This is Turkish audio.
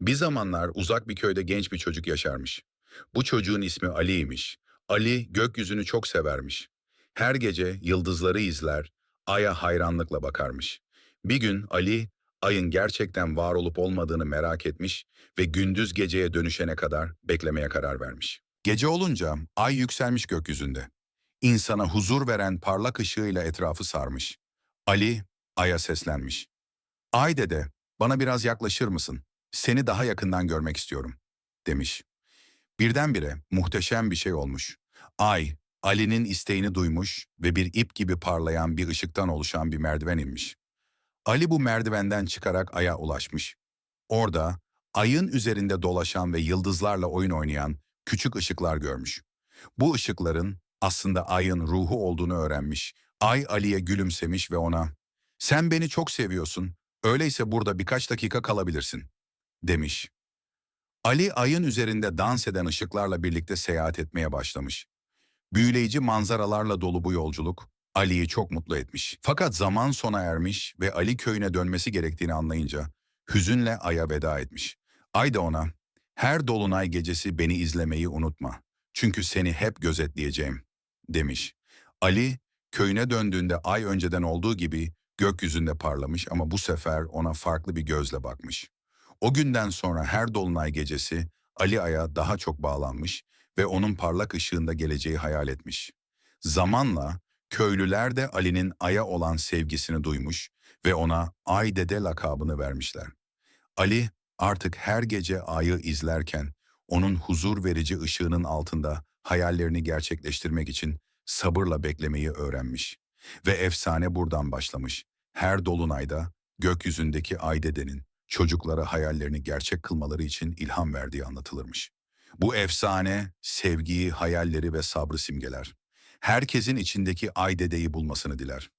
Bir zamanlar uzak bir köyde genç bir çocuk yaşarmış. Bu çocuğun ismi Ali'ymiş. Ali gökyüzünü çok severmiş. Her gece yıldızları izler, aya hayranlıkla bakarmış. Bir gün Ali, ayın gerçekten var olup olmadığını merak etmiş ve gündüz geceye dönüşene kadar beklemeye karar vermiş. Gece olunca ay yükselmiş gökyüzünde. İnsana huzur veren parlak ışığıyla etrafı sarmış. Ali, aya seslenmiş. Ay dede, bana biraz yaklaşır mısın? Seni daha yakından görmek istiyorum, demiş. Birdenbire muhteşem bir şey olmuş. Ay, Ali'nin isteğini duymuş ve bir ip gibi parlayan bir ışıktan oluşan bir merdiven inmiş. Ali bu merdivenden çıkarak aya ulaşmış. Orada ayın üzerinde dolaşan ve yıldızlarla oyun oynayan küçük ışıklar görmüş. Bu ışıkların aslında ayın ruhu olduğunu öğrenmiş. Ay Ali'ye gülümsemiş ve ona ''Sen beni çok seviyorsun, öyleyse burada birkaç dakika kalabilirsin.'' Demiş. Ali ayın üzerinde dans eden ışıklarla birlikte seyahat etmeye başlamış. Büyüleyici manzaralarla dolu bu yolculuk Ali'yi çok mutlu etmiş. Fakat zaman sona ermiş ve Ali köyüne dönmesi gerektiğini anlayınca hüzünle Ay'a veda etmiş. Ay da ona, her dolunay gecesi beni izlemeyi unutma. Çünkü seni hep gözetleyeceğim, demiş. Ali, köyüne döndüğünde ay önceden olduğu gibi gökyüzünde parlamış ama bu sefer ona farklı bir gözle bakmış. O günden sonra her dolunay gecesi Ali Ay'a daha çok bağlanmış ve onun parlak ışığında geleceği hayal etmiş. Zamanla köylüler de Ali'nin Ay'a olan sevgisini duymuş ve ona Ay Dede lakabını vermişler. Ali artık her gece Ay'ı izlerken onun huzur verici ışığının altında hayallerini gerçekleştirmek için sabırla beklemeyi öğrenmiş. Ve efsane buradan başlamış. Her dolunayda gökyüzündeki Ay Dede'nin çocuklara hayallerini gerçek kılmaları için ilham verdiği anlatılırmış. Bu efsane, sevgiyi, hayalleri ve sabrı simgeler. Herkesin içindeki Ay Dede'yi bulmasını diler.